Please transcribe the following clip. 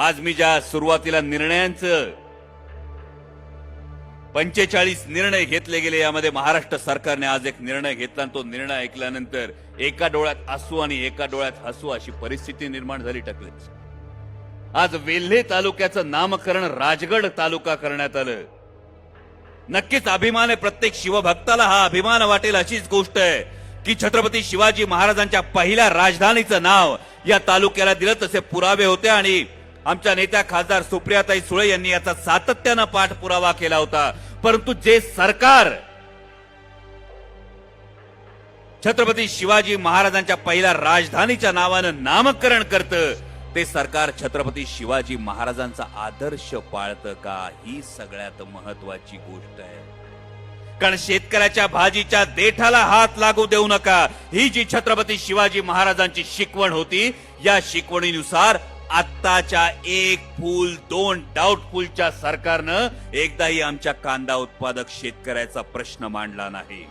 आज मी ज्या सुरुवातीला निर्णयांचं पंचेचाळीस निर्णय घेतले गेले यामध्ये महाराष्ट्र सरकारने आज एक निर्णय घेतला आणि तो निर्णय ऐकल्यानंतर एका डोळ्यात आसू आणि एका डोळ्यात हसू अशी परिस्थिती निर्माण झाली टकलेच. आज वेल्हे तालुक्याचं नामकरण राजगड तालुका करण्यात आलं. नक्कीच अभिमान आहे प्रत्येक शिवभक्ताला हा अभिमान वाटेल अशीच गोष्ट आहे की छत्रपती शिवाजी महाराजांच्या पहिल्या राजधानीचं नाव या तालुक्याला दिलं तसे पुरावे होते आणि आमच्या नेत्या खासदार सुप्रियाताई सुळे यांनी याचा सातत्यानं पाठपुरावा केला होता. परंतु जे सरकार छत्रपती शिवाजी महाराजांच्या पहिल्या राजधानीच्या नावानं नामकरण करतं ते सरकार छत्रपती शिवाजी महाराजांचा आदर्श पाळतं का? ही सगळ्यात महत्वाची गोष्ट आहे. कारण शेतकऱ्याच्या भाजीच्या देठाला हात लागू देऊ नका. ही जी छत्रपती शिवाजी महाराजांची शिकवण होती या शिकवणीनुसार आत्ताच्या एक फूल दोन डाऊटफुलच्या सरकारनं एकदाही आमच्या कांदा उत्पादक शेतकऱ्याचा प्रश्न मांडला नाही.